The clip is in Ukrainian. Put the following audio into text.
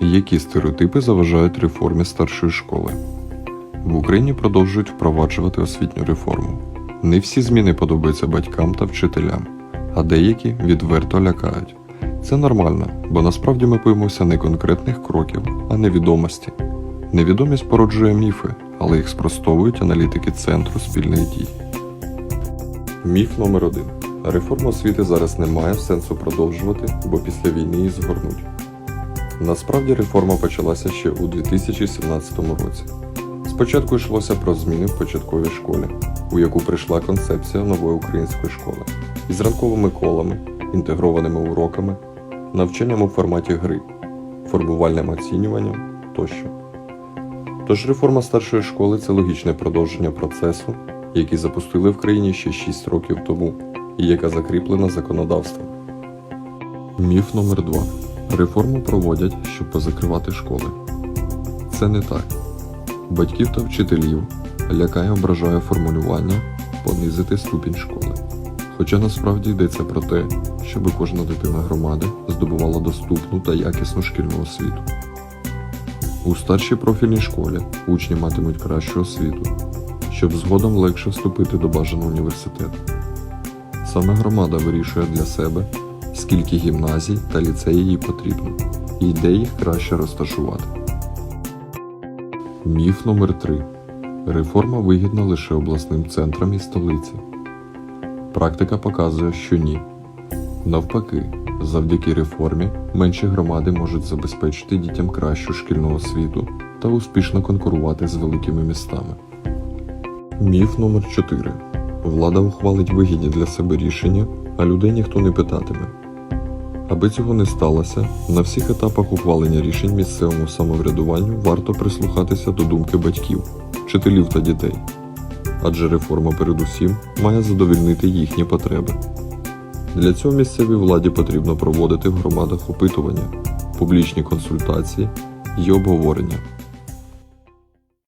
Які стереотипи заважають реформі старшої школи? В Україні продовжують впроваджувати освітню реформу. Не всі зміни подобаються батькам та вчителям, а деякі відверто лякають. Це нормально, бо насправді ми боїмося не конкретних кроків, а невідомості. Невідомість породжує міфи, але їх спростовують аналітики Центру спільних дій. Міф номер один. Реформу освіти зараз немає сенсу продовжувати, бо після війни її згорнуть. Насправді реформа почалася ще у 2017 році. Спочатку йшлося про зміни в початковій школі, у яку прийшла концепція нової української школи із ранковими колами, інтегрованими уроками, навчанням у форматі гри, формувальним оцінюванням тощо. Тож реформа старшої школи це логічне продовження процесу, який запустили в країні ще 6 років тому, і яка закріплена законодавством. Міф номер 2 Реформу проводять, щоб позакривати школи. Це не так. Батьків та вчителів лякає ображає формулювання понизити ступінь школи. Хоча насправді йдеться про те, щоб кожна дитина громади здобувала доступну та якісну шкільну освіту. У старшій профільній школі учні матимуть кращу освіту, щоб згодом легше вступити до бажаного університету. Саме громада вирішує для себе, скільки гімназій та ліцеїв їй потрібно, і де їх краще розташувати. Міф номер 3 Реформа вигідна лише обласним центрам і столиці. Практика показує, що ні. Навпаки, завдяки реформі менші громади можуть забезпечити дітям кращу шкільну освіту та успішно конкурувати з великими містами. Міф номер 4 Влада ухвалить вигідні для себе рішення, а людей ніхто не питатиме. Аби цього не сталося, на всіх етапах ухвалення рішень місцевому самоврядуванню варто прислухатися до думки батьків, вчителів та дітей. Адже реформа передусім має задовільнити їхні потреби. Для цього місцевій владі потрібно проводити в громадах опитування, публічні консультації і обговорення,